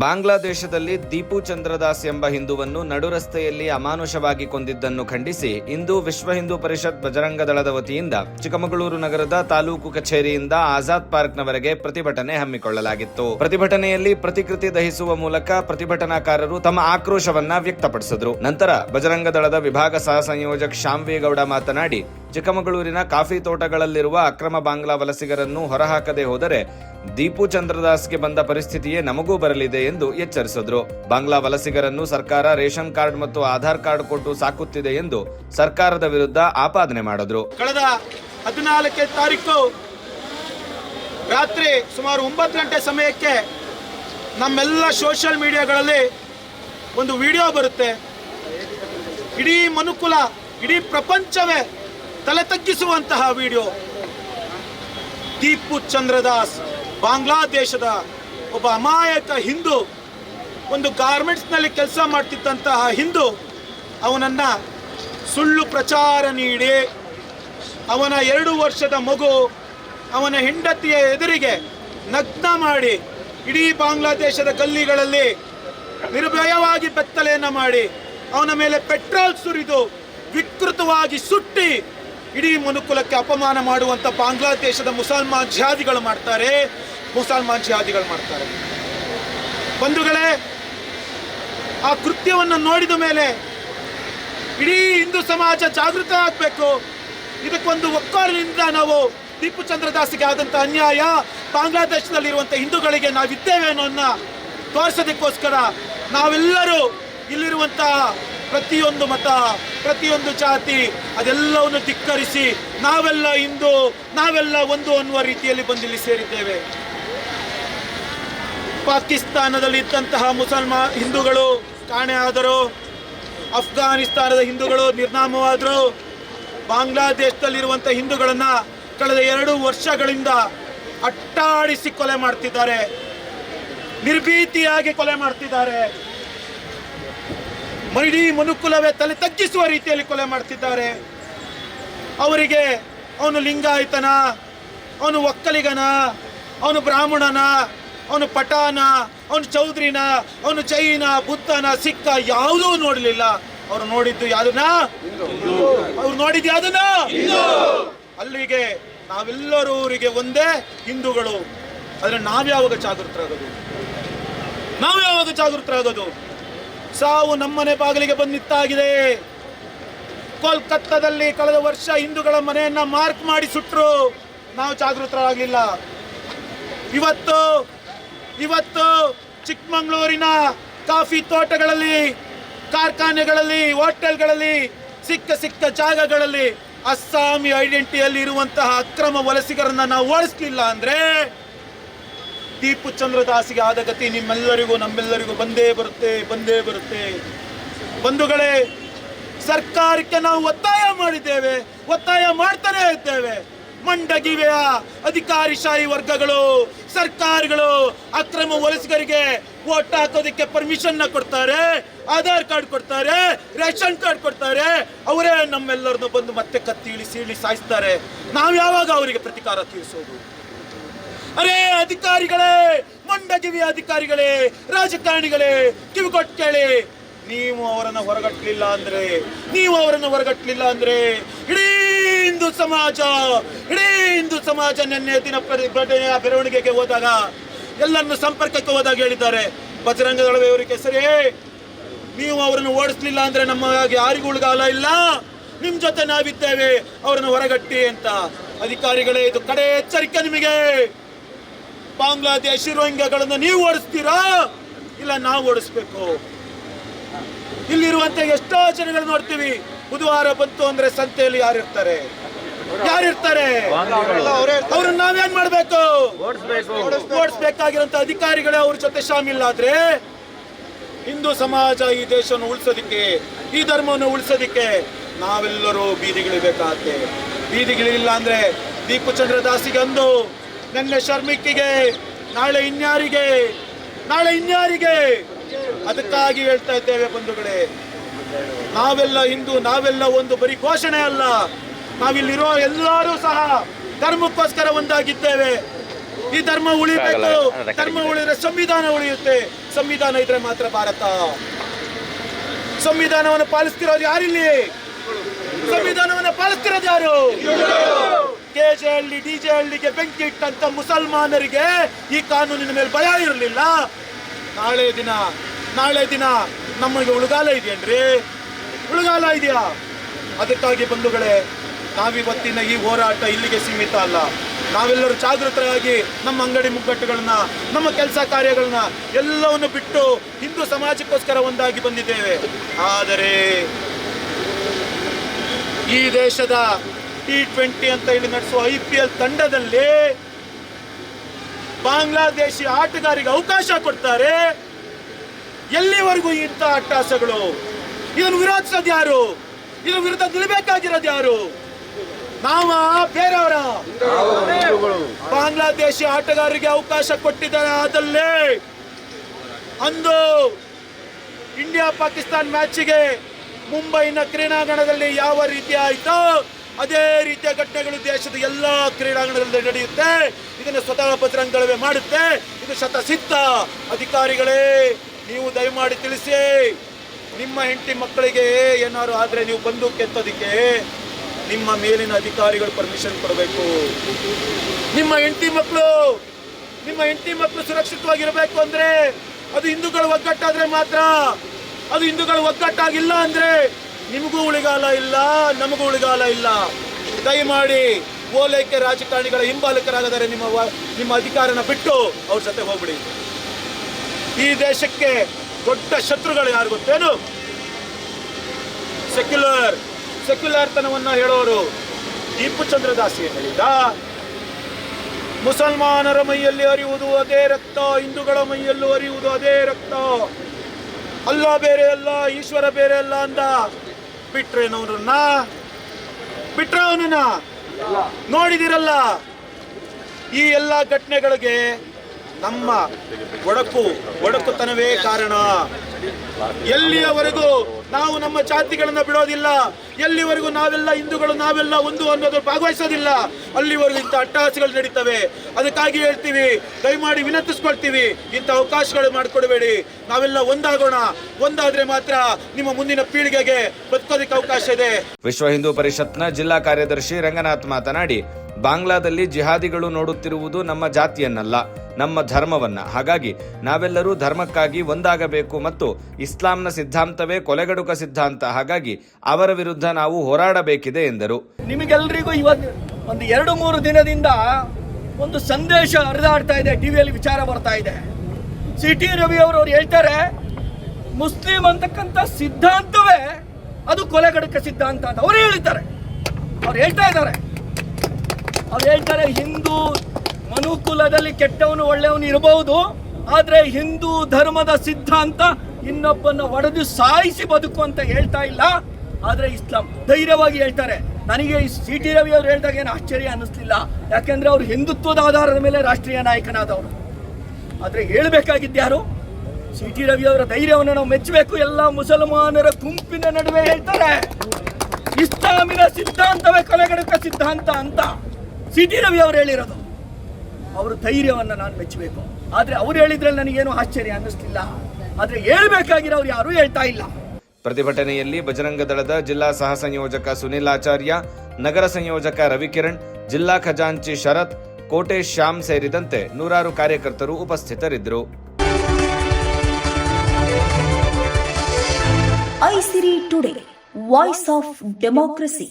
ಬಾಂಗ್ಲಾದೇಶದಲ್ಲಿ ದೀಪು ಚಂದ್ರದಾಸ್ ಎಂಬ ಹಿಂದುವನ್ನು ನಡುರಸ್ತೆಯಲ್ಲಿ ಅಮಾನುಷವಾಗಿ ಕೊಂದಿದ್ದನ್ನು ಖಂಡಿಸಿ ಇಂದು ವಿಶ್ವ ಹಿಂದೂ ಪರಿಷತ್ ಬಜರಂಗ ದಳದ ವತಿಯಿಂದ ಚಿಕ್ಕಮಗಳೂರು ನಗರದ ತಾಲೂಕು ಕಚೇರಿಯಿಂದ ಆಜಾದ್ ಪಾರ್ಕ್ನವರೆಗೆ ಪ್ರತಿಭಟನೆ ಹಮ್ಮಿಕೊಳ್ಳಲಾಗಿತ್ತು. ಪ್ರತಿಭಟನೆಯಲ್ಲಿ ಪ್ರತಿಕೃತಿ ದಹಿಸುವ ಮೂಲಕ ಪ್ರತಿಭಟನಾಕಾರರು ತಮ್ಮ ಆಕ್ರೋಶವನ್ನ ವ್ಯಕ್ತಪಡಿಸಿದ್ರು. ನಂತರ ಬಜರಂಗ ದಳದ ವಿಭಾಗ ಸಹ ಸಂಯೋಜಕ ಶಾಂವೇಗೌಡ ಮಾತನಾಡಿ, ಚಿಕ್ಕಮಗಳೂರಿನ ಕಾಫಿ ತೋಟಗಳಲ್ಲಿರುವ ಅಕ್ರಮ ಬಾಂಗ್ಲಾ ವಲಸಿಗರನ್ನು ಹೊರಹಾಕದೆ ಹೋದರೆ ದೀಪು ಚಂದ್ರದಾಸ್ಗೆ ಬಂದ ಪರಿಸ್ಥಿತಿಯೇ ನಮಗೂ ಬರಲಿದೆ ಎಂದು ಎಚ್ಚರಿಸಿದ್ರು. ಬಾಂಗ್ಲಾ ವಲಸಿಗರನ್ನು ಸರ್ಕಾರ ರೇಷನ್ ಕಾರ್ಡ್ ಮತ್ತು ಆಧಾರ್ ಕಾರ್ಡ್ ಕೊಟ್ಟು ಸಾಕುತ್ತಿದೆ ಎಂದು ಸರ್ಕಾರದ ವಿರುದ್ಧ ಆಪಾದನೆ ಮಾಡಿದ್ರು. ಕಳೆದ ಹದಿನಾಲ್ಕನೇ ತಾರೀಕು ರಾತ್ರಿ ಸುಮಾರು ಒಂಬತ್ತು ಗಂಟೆ ಸಮಯಕ್ಕೆ ನಮ್ಮೆಲ್ಲ ಸೋಷಿಯಲ್ ಮೀಡಿಯಾಗಳಲ್ಲಿ ಒಂದು ವಿಡಿಯೋ ಬರುತ್ತೆ. ಇಡೀ ಮನುಕುಲ, ಇಡೀ ಪ್ರಪಂಚವೇ ತಲೆ ತಗ್ಗಿಸುವಂತಹ ವಿಡಿಯೋ ದೀಪು ಚಂದ್ರದಾಸ್, ಬಾಂಗ್ಲಾದೇಶದ ಒಬ್ಬ ಅಮಾಯಕ ಹಿಂದೂ ಒಂದು ಗಾರ್ಮೆಂಟ್ಸ್ನಲ್ಲಿ ಕೆಲಸ ಮಾಡ್ತಿದ್ದಂತಹ ಹಿಂದೂ, ಅವನನ್ನು ಸುಳ್ಳು ಪ್ರಚಾರ ನೀಡಿ ಅವನ ಎರಡು ವರ್ಷದ ಮಗು ಅವನ ಹೆಂಡತಿಯ ಎದುರಿಗೆ ನಗ್ನ ಮಾಡಿ ಇಡೀ ಬಾಂಗ್ಲಾದೇಶದ ಗಲ್ಲಿಗಳಲ್ಲಿ ನಿರ್ಭಯವಾಗಿ ಬೆತ್ತಲೆಯನ್ನು ಮಾಡಿ ಅವನ ಮೇಲೆ ಪೆಟ್ರೋಲ್ ಸುರಿದು ವಿಕೃತವಾಗಿ ಸುಟ್ಟಿ ಇಡೀ ಮನುಕುಲಕ್ಕೆ ಅಪಮಾನ ಮಾಡುವಂಥ ಬಾಂಗ್ಲಾದೇಶದ ಮುಸಲ್ಮಾನ್ ಜಿಹಾದಿಗಳು ಮಾಡ್ತಾರೆ. ಮುಸಲ್ಮಾನ್ ಜಿಹಾದಿಗಳು ಮಾಡ್ತಾರೆ. ಬಂಧುಗಳೇ, ಆ ಕೃತ್ಯವನ್ನು ನೋಡಿದ ಮೇಲೆ ಇಡೀ ಹಿಂದೂ ಸಮಾಜ ಜಾಗೃತ ಆಗಬೇಕು. ಇದಕ್ಕೊಂದು ಒಕ್ಕಾಲಿನಿಂದ ನಾವು ದೀಪು ಚಂದ್ರದಾಸಿಗೆ ಆದಂಥ ಅನ್ಯಾಯ ಬಾಂಗ್ಲಾದೇಶದಲ್ಲಿರುವಂಥ ಹಿಂದೂಗಳಿಗೆ ನಾವಿದ್ದೇವೆ ಅನ್ನೋದನ್ನ ತೋರಿಸೋದಕ್ಕೋಸ್ಕರ ನಾವೆಲ್ಲರೂ ಇಲ್ಲಿರುವಂತಹ ಪ್ರತಿಯೊಂದು ಮತ, ಪ್ರತಿಯೊಂದು ಜಾತಿ, ಅದೆಲ್ಲವನ್ನು ಧಿಕ್ಕರಿಸಿ ನಾವೆಲ್ಲ ಇಂದು ನಾವೆಲ್ಲ ಒಂದು ಅನ್ನುವ ರೀತಿಯಲ್ಲಿ ಬಂದಿಲ್ಲಿ ಸೇರಿದ್ದೇವೆ. ಪಾಕಿಸ್ತಾನದಲ್ಲಿ ಇದ್ದಂತಹ ಮುಸಲ್ಮಾ ಹಿಂದೂಗಳು ಕಾಣೆ ಆದರು. ಅಫ್ಘಾನಿಸ್ತಾನದ ಹಿಂದೂಗಳು ನಿರ್ನಾಮವಾದರು. ಬಾಂಗ್ಲಾದೇಶದಲ್ಲಿರುವಂಥ ಹಿಂದೂಗಳನ್ನು ಕಳೆದ ಎರಡು ವರ್ಷಗಳಿಂದ ಅಟ್ಟಾಡಿಸಿ ಕೊಲೆ ಮಾಡ್ತಿದ್ದಾರೆ. ನಿರ್ಭೀತಿಯಾಗಿ ಕೊಲೆ ಮಾಡ್ತಿದ್ದಾರೆ. ಇಡೀ ಮನುಕುಲವೇ ತಲೆ ತಗ್ಗಿಸುವ ರೀತಿಯಲ್ಲಿ ಕೊಲೆ ಮಾಡ್ತಿದ್ದಾರೆ. ಅವರಿಗೆ ಅವನು ಲಿಂಗಾಯತನ, ಅವನು ಒಕ್ಕಲಿಗನ, ಅವನು ಬ್ರಾಹ್ಮಣನ, ಅವನು ಪಠಾನ, ಅವನು ಚೌಧರಿನ ಅವನು ಜೈನ, ಬುದ್ಧನ, ಸಿಕ್ಕ ಯಾವುದೂ ನೋಡಲಿಲ್ಲ. ಅವರು ನೋಡಿದ್ದು ಯಾವ್ದನ್ನ? ಅವ್ರು ನೋಡಿದ್ದು ಯಾವ್ದನ್ನ? ಅಲ್ಲಿಗೆ ನಾವೆಲ್ಲರೂ ಅವರಿಗೆ ಒಂದೇ ಹಿಂದೂಗಳು. ಆದರೆ ನಾವ್ಯಾವಾಗ ಜಾಗೃತರಾಗೋದು? ನಾವು ಯಾವಾಗ ಜಾಗೃತರಾಗೋದು? ಸಾವು ನಮ್ಮನೆ ಬಾಗಿಲಿಗೆ ಬಂದಿತ್ತಾಗಿದೆ ಕೋಲ್ಕತ್ತಾದಲ್ಲಿ ಕಳೆದ ವರ್ಷ ಹಿಂದೂಗಳ ಮನೆಯನ್ನ ಮಾರ್ಕ್ ಮಾಡಿ ಸುಟ್ಟರು ನಾವು ಜಾಗೃತರಾಗಲಿಲ್ಲ. ಇವತ್ತು ಇವತ್ತು ಚಿಕ್ಕಮಗಳೂರಿನ ಕಾಫಿ ತೋಟಗಳಲ್ಲಿ, ಕಾರ್ಖಾನೆಗಳಲ್ಲಿ, ಹೋಟೆಲ್ಗಳಲ್ಲಿ, ಸಿಕ್ಕ ಸಿಕ್ಕ ಜಾಗಗಳಲ್ಲಿ ಅಸ್ಸಾಮಿ ಐಡೆಂಟಿಟಿಯಲ್ಲಿ ಇರುವಂತಹ ಅಕ್ರಮ ವಲಸಿಗರನ್ನ ನಾವು ಓಡಿಸ್ಲಿಲ್ಲ ಅಂದ್ರೆ ದೀಪು ಚಂದ್ರದಾಸಿಗೆ ಆದ ಗತಿ ನಿಮ್ಮೆಲ್ಲರಿಗೂ, ನಮ್ಮೆಲ್ಲರಿಗೂ ಬಂದೇ ಬರುತ್ತೆ ಬಂದೇ ಬರುತ್ತೆ. ಬಂಧುಗಳೇ, ಸರ್ಕಾರಕ್ಕೆ ನಾವು ಒತ್ತಾಯ ಮಾಡಿದ್ದೇವೆ, ಒತ್ತಾಯ ಮಾಡ್ತಾನೆ ಇದ್ದೇವೆ. ಮಂಡಗಿವೆಯ ಅಧಿಕಾರಿಶಾಹಿ ವರ್ಗಗಳು, ಸರ್ಕಾರಗಳು ಅಕ್ರಮ ವಲಸಿಗರಿಗೆ ವೋಟ್ ಹಾಕೋದಕ್ಕೆ ಪರ್ಮಿಷನ್ನ ಕೊಡ್ತಾರೆ, ಆಧಾರ್ ಕಾರ್ಡ್ ಕೊಡ್ತಾರೆ, ರೇಷನ್ ಕಾರ್ಡ್ ಕೊಡ್ತಾರೆ. ಅವರೇ ನಮ್ಮೆಲ್ಲರನ್ನು ಬಂದು ಮತ್ತೆ ಕತ್ತಿ ಇಳಿಸಿ ಇಳಿ ಸಾಯಿಸ್ತಾರೆ. ನಾವು ಯಾವಾಗ ಅವರಿಗೆ ಪ್ರತಿಕಾರ ತೀರಿಸೋದು? ಅರೇ ಅಧಿಕಾರಿಗಳೇ, ಮಂಡಗಿವಿ ಅಧಿಕಾರಿಗಳೇ, ರಾಜಕಾರಣಿಗಳೇ, ಕಿವಿಗೊಟ್ಟು ಕೇಳಿ. ನೀವು ಅವರನ್ನ ಹೊರಗಟ್ಟಲಿಲ್ಲ ಅಂದ್ರೆ, ನೀವು ಅವರನ್ನು ಹೊರಗಟ್ಟಲಿಲ್ಲ ಅಂದ್ರೆ, ಇಡೀ ಹಿಂದೂ ಸಮಾಜ, ಇಡೀ ಹಿಂದೂ ಸಮಾಜ ನಿನ್ನೆ ದಿನ ಪ್ರತಿಭಟನೆಯ ಹೋದಾಗ, ಎಲ್ಲರನ್ನು ಸಂಪರ್ಕಕ್ಕೆ ಹೋದಾಗ ಹೇಳಿದ್ದಾರೆ. ಬಜರಂಗ ಇವರಿಗೆ ಸರಿ ನೀವು ಅವರನ್ನು ಓಡಿಸ್ಲಿಲ್ಲ ಅಂದ್ರೆ ನಮ್ಮ ಯಾರಿಗೂ ಇಲ್ಲ. ನಿಮ್ ಜೊತೆ ನಾವಿದ್ದೇವೆ, ಅವರನ್ನು ಹೊರಗಟ್ಟಿ ಅಂತ. ಅಧಿಕಾರಿಗಳೇ, ಇದು ಕಡೆ ಎಚ್ಚರಿಕೆ ನಿಮಗೆ. ಬಾಂಗ್ಲಾದೇಶಿ ರೋಹಿಂಗ್ಯಾಗಳನ್ನು ನೀವು ಓಡಿಸ್ತೀರಾ? ಇಲ್ಲ ನಾವು ಓಡಿಸ್ಬೇಕು. ಇಲ್ಲಿರುವಂತ ಎಷ್ಟೋ ಜನಗಳು ನೋಡ್ತೀವಿ ಬುಧವಾರ ಬಂತು ಅಂದ್ರೆ ಸಂತೆಯಲ್ಲಿ ಯಾರಿರ್ತಾರೆ? ಯಾರಿರ್ತಾರೆ? ಅವ್ರನ್ನ ನಾವೇನ್ ಮಾಡ್ಬೇಕು? ಓಡಿಸ್ಬೇಕಾಗಿರುವಂತ ಅಧಿಕಾರಿಗಳೇ ಅವ್ರ ಜೊತೆ ಶಾಮಿಲ್ಲಾದ್ರೆ ಹಿಂದೂ ಸಮಾಜ ಈ ದೇಶವನ್ನು ಉಳಿಸೋದಿಕ್ಕೆ ಈ ಧರ್ಮವನ್ನು ಉಳಿಸೋದಿಕ್ಕೆ ನಾವೆಲ್ಲರೂ ಬೀದಿಗಿಳಿಬೇಕಾಗತ್ತೆ. ಬೀದಿಗಿಳಿಲ್ಲ ಅಂದ್ರೆ ದೀಪು ಚಂದ್ರದಾಸಿಗೆ ಅಂದು ನೆನ್ನೆ ಶರ್ಮಿಕ್ಕಿಗೆ ನಾಳೆ ಇನ್ಯಾರಿಗೆ ನಾಳೆ ಇನ್ಯಾರಿಗೆ? ಅದಕ್ಕಾಗಿ ಹೇಳ್ತಾ ಇದ್ದೇವೆ ಬಂಧುಗಳೇ ನಾವೆಲ್ಲ ಹಿಂದೂ ನಾವೆಲ್ಲ ಒಂದು ಬರೀ ಘೋಷಣೆ ಅಲ್ಲ. ನಾವಿಲ್ಲಿರೋ ಎಲ್ಲರೂ ಸಹ ಧರ್ಮಕ್ಕೋಸ್ಕರ ಒಂದಾಗಿದ್ದೇವೆ. ಈ ಧರ್ಮ ಉಳಿಬೇಕು ಧರ್ಮ ಉಳಿದ್ರೆ ಸಂವಿಧಾನ ಉಳಿಯುತ್ತೆ. ಸಂವಿಧಾನ ಇದ್ರೆ ಮಾತ್ರ ಭಾರತ. ಸಂವಿಧಾನವನ್ನು ಪಾಲಿಸ್ತಿರೋದು ಯಾರಿಲ್ಲಿ? ಸಂವಿಧಾನವನ್ನು ಪಾಲಿಸ್ತಿರೋದು ಯಾರು? ಕೆಜೆ ಹಳ್ಳಿ ಡಿಜೆ ಹಳ್ಳಿಗೆ ಬೆಂಕಿ ಇಟ್ಟಂತ ಮುಸಲ್ಮಾನರಿಗೆ ಈ ಕಾನೂನಿನ ಮೇಲೆ ಭಯ ಇರಲಿಲ್ಲ. ನಾಳೆ ದಿನ ನಾಳೆ ದಿನ ನಮಗೆ ಉಳುಗಾಲ ಇದೆಯೇನ್ರಿ ಉಳುಗಾಲ ಇದೆಯಾ? ಅದಕ್ಕಾಗಿ ಬಂಧುಗಳೇ, ನಾವಿವತ್ತಿನ ಈ ಹೋರಾಟ ಇಲ್ಲಿಗೆ ಸೀಮಿತ ಅಲ್ಲ. ನಾವೆಲ್ಲರೂ ಜಾಗೃತರಾಗಿ ನಮ್ಮ ಅಂಗಡಿ ಮುಗ್ಗಟ್ಟುಗಳನ್ನ, ನಮ್ಮ ಕೆಲಸ ಕಾರ್ಯಗಳನ್ನ ಎಲ್ಲವನ್ನು ಬಿಟ್ಟು ಹಿಂದೂ ಸಮಾಜಕ್ಕೋಸ್ಕರ ಒಂದಾಗಿ ಬಂದಿದ್ದೇವೆ. ಆದರೆ ಈ ದೇಶದ ಟಿ ಟ್ವೆಂಟಿ ಅಂತ ಹೇಳಿ ನಡೆಸುವ ಐ ಪಿ ಎಲ್ ತಂಡದಲ್ಲಿ ಬಾಂಗ್ಲಾದೇಶಿ ಆಟಗಾರಿಗೆ ಅವಕಾಶ ಕೊಡ್ತಾರೆ. ಎಲ್ಲಿವರೆಗೂ ಇಂಥ ಅಟ್ಟಾಸಗಳು ಇದನ್ನು ವಿರೋಧಿಸೋದು ಯಾರು? ಇದ್ರ ವಿರುದ್ಧ ನಿಲ್ಬೇಕಾಗಿರೋದು ಯಾರು? ನಾವ, ಬೇರೆಯವರ? ಬಾಂಗ್ಲಾದೇಶಿ ಆಟಗಾರರಿಗೆ ಅವಕಾಶ ಕೊಟ್ಟಿದ್ದಾರೆ ಆದಲ್ಲೇ. ಅಂದು ಇಂಡಿಯಾ ಪಾಕಿಸ್ತಾನ್ ಮ್ಯಾಚಿಗೆ ಮುಂಬೈನ ಕ್ರೀಡಾಂಗಣದಲ್ಲಿ ಯಾವ ರೀತಿ ಆಯ್ತೋ? ಅದೇ ರೀತಿಯ ಘಟನೆಗಳು ದೇಶದ ಎಲ್ಲ ಕ್ರೀಡಾಂಗಣದಲ್ಲಿ ನಡೆಯುತ್ತೆ. ಇದನ್ನು ಸ್ವತಃ ಬಜರಂಗಳವೇ ಮಾಡುತ್ತೆ. ಇದು ಶತಸಿದ್ಧ ಅಧಿಕಾರಿಗಳೇ, ನೀವು ದಯಮಾಡಿ ತಿಳಿಸಿ. ನಿಮ್ಮ ಹೆಂಡತಿ ಮಕ್ಕಳಿಗೆ ಏನಾದ್ರು ಆದರೆ ನೀವು ಬಂದು ಕೆತ್ತೋದಕ್ಕೆ ನಿಮ್ಮ ಮೇಲಿನ ಅಧಿಕಾರಿಗಳು ಪರ್ಮಿಷನ್ ಕೊಡಬೇಕು. ನಿಮ್ಮ ಹೆಂಡತಿ ಮಕ್ಕಳು ನಿಮ್ಮ ಹೆಂಡತಿ ಮಕ್ಕಳು ಸುರಕ್ಷಿತವಾಗಿರಬೇಕು ಅಂದರೆ ಅದು ಹಿಂದೂಗಳು ಒಗ್ಗಟ್ಟಾದರೆ ಮಾತ್ರ. ಅದು ಹಿಂದೂಗಳು ಒಗ್ಗಟ್ಟಾಗಿಲ್ಲ ಅಂದ್ರೆ ನಿಮಗೂ ಉಳಿಗಾಲ ಇಲ್ಲ, ನಮಗೂ ಉಳಿಗಾಲ ಇಲ್ಲ. ದಯಮಾಡಿ ಓಲೈಕೆ ರಾಜಕಾರಣಿಗಳ ಹಿಂಬಾಲಕರಾಗದರೆ ನಿಮ್ಮ ನಿಮ್ಮ ಅಧಿಕಾರನ ಬಿಟ್ಟು ಅವ್ರ ಜೊತೆ ಹೋಗ್ಬಿಡಿ. ಈ ದೇಶಕ್ಕೆ ದೊಡ್ಡ ಶತ್ರುಗಳು ಯಾರು ಗೊತ್ತೇನು? ಸೆಕ್ಯುಲರ್ ಸೆಕ್ಯುಲರ್ ತನವನ್ನ ಹೇಳೋರು ದೀಪು ಚಂದ್ರದಾಸ್ ಹೇಳಿದ ಮುಸಲ್ಮಾನರ ಮೈಯಲ್ಲಿ ಅರಿಯುವುದು ಅದೇ ರಕ್ತ, ಹಿಂದೂಗಳ ಮೈಯಲ್ಲೂ ಅರಿಯುವುದು ಅದೇ ರಕ್ತ. ಅಲ್ಲ ಬೇರೆ ಅಲ್ಲ, ಈಶ್ವರ ಬೇರೆ ಅಲ್ಲ ಅಂದ. ಬಿಟ್ರೇನವರನ್ನ ಬಿಟ್ರ ಅವನನ್ನ? ನೋಡಿದಿರಲ್ಲ. ಈ ಎಲ್ಲ ಘಟನೆಗಳಿಗೆ ನಮ್ಮ ಒಡಕು ಒಡಕುತನವೇ ಕಾರಣ. ಎಲ್ಲಿಯವರೆಗೂ ನಾವು ನಮ್ಮ ಜಾತಿಗಳನ್ನ ಬಿಡೋದಿಲ್ಲ, ಎಲ್ಲಿವರೆಗೂ ನಾವೆಲ್ಲ ಹಿಂದೂಗಳು, ನಾವೆಲ್ಲ ಒಂದು ಅನ್ನೋದು ಭಾಗವಹಿಸೋದಿಲ್ಲ, ಅಲ್ಲಿವರೆಗೂ ಇಂಥ ಅಟ್ಟಹಾಸಗಳು ನಡೀತವೆ. ಅದಕ್ಕಾಗಿ ಹೇಳ್ತೀವಿ, ದಯಮಾಡಿ ವಿನಂತಿಸ್ಕೊಳ್ತೀವಿ, ಇಂಥ ಅವಕಾಶಗಳು ಮಾಡಿಕೊಡಬೇಡಿ. ನಾವೆಲ್ಲ ಒಂದಾಗೋಣ, ಒಂದಾದ್ರೆ ಮಾತ್ರ ನಿಮ್ಮ ಮುಂದಿನ ಪೀಳಿಗೆಗೆ ಬದುಕೋದಕ್ಕೆ ಅವಕಾಶ ಇದೆ. ವಿಶ್ವ ಹಿಂದೂ ಪರಿಷತ್ನ ಜಿಲ್ಲಾ ಕಾರ್ಯದರ್ಶಿ ರಂಗನಾಥ್ ಮಾತನಾಡಿ, ಬಾಂಗ್ಲಾದಲ್ಲಿ ಜಿಹಾದಿಗಳು ನೋಡುತ್ತಿರುವುದು ನಮ್ಮ ಜಾತಿಯನ್ನಲ್ಲ. ನಮ್ಮ ಧರ್ಮವನ್ನ. ಹಾಗಾಗಿ ನಾವೆಲ್ಲರೂ ಧರ್ಮಕ್ಕಾಗಿ ಒಂದಾಗಬೇಕು ಮತ್ತು ಇಸ್ಲಾಂನ ಸಿದ್ಧಾಂತವೇ ಕೊಲೆಗಡುಕ ಸಿದ್ಧಾಂತ. ಹಾಗಾಗಿ ಅವರ ವಿರುದ್ಧ ನಾವು ಹೋರಾಡಬೇಕಿದೆ ಎಂದರು. ನಿಮಗೆಲ್ಲರಿಗೂ ಇವತ್ತು ಒಂದು ಎರಡು ಮೂರು ದಿನದಿಂದ ಒಂದು ಸಂದೇಶ ಹರಿದಾಡ್ತಾ ಇದೆ ಟಿವಿಯಲ್ಲಿ ವಿಚಾರ ಬರ್ತಾ ಇದೆ. ಸಿ ಟಿ ರವಿ ಅವರು ಹೇಳ್ತಾರೆ, ಮುಸ್ಲಿಂ ಅಂತಕ್ಕಂಥ ಸಿದ್ಧಾಂತವೇ ಅದು ಕೊಲೆಗಡಕ ಸಿದ್ಧಾಂತ ಅಂತ. ಅವರು ಹೇಳ್ತಾರೆ ಅವ್ರು ಹೇಳ್ತಾ ಇದ್ದಾರೆ. ಅವ್ರು ಹೇಳ್ತಾರೆ, ಹಿಂದೂ ಮನುಕುಲದಲ್ಲಿ ಕೆಟ್ಟವನು ಒಳ್ಳೆಯವನು ಇರಬಹುದು, ಆದರೆ ಹಿಂದೂ ಧರ್ಮದ ಸಿದ್ಧಾಂತ ಇನ್ನೊಬ್ಬನ ಒಡೆದು ಸಾಯಿಸಿ ಬದುಕು ಅಂತ ಹೇಳ್ತಾ ಇಲ್ಲ. ಆದ್ರೆ ಇಸ್ಲಾಂ ಧೈರ್ಯವಾಗಿ ಹೇಳ್ತಾರೆ. ನನಗೆ ಸಿ ಟಿ ರವಿ ಅವರು ಹೇಳಿದಾಗ ಏನು ಆಶ್ಚರ್ಯ ಅನ್ನಿಸ್ಲಿಲ್ಲ. ಯಾಕೆಂದ್ರೆ ಅವರು ಹಿಂದುತ್ವದ ಆಧಾರದ ಮೇಲೆ ರಾಷ್ಟ್ರೀಯ ನಾಯಕನಾದವರು. ಆದರೆ ಹೇಳ್ಬೇಕಾಗಿದ್ದ್ಯಾರು ಸಿ ಟಿ ರವಿ ಅವರ ಧೈರ್ಯವನ್ನು ನಾವು ಮೆಚ್ಚಬೇಕು. ಎಲ್ಲ ಮುಸಲ್ಮಾನರ ಗುಂಪಿನ ನಡುವೆ ಹೇಳ್ತಾರೆ. ಇಸ್ಲಾಮಿನ ಸಿದ್ಧಾಂತವೇ ಕೊಲೆಗಡಕ ಸಿದ್ಧಾಂತ ಅಂತ ಸಿ ಟಿ ರವಿ ಅವರು ಹೇಳಿರೋದು. ಅವ್ರ ಧೈರ್ಯವನ್ನು ನಾನು ಮೆಚ್ಚಬೇಕು. ಆದರೆ ಅವ್ರು ಹೇಳಿದ್ರಲ್ಲಿ ನನಗೇನು ಆಶ್ಚರ್ಯ ಅನ್ನಿಸ್ತಿಲ್ಲ. ಆದರೆ ಹೇಳ್ಬೇಕಾಗಿರೋರು ಯಾರೂ ಹೇಳ್ತಾ ಇಲ್ಲ. ಪ್ರತಿಭಟನೆಯಲ್ಲಿ ಬಜರಂಗ ದಳದ ಜಿಲ್ಲಾ ಸಹ ಸಂಯೋಜಕ ಸುನಿಲ್ ಆಚಾರ್ಯ ನಗರ ಸಂಯೋಜಕ ರವಿಕಿರಣ್ ಜಿಲ್ಲಾ ಖಜಾಂಚಿ ಶರತ್ ಕೋಟೆ ಶ್ಯಾಮ್ ಸೇರಿದಂತೆ ನೂರಾರು ಕಾರ್ಯಕರ್ತರು ಉಪಸ್ಥಿತರಿದ್ದರು. Aisiri today voice of democracy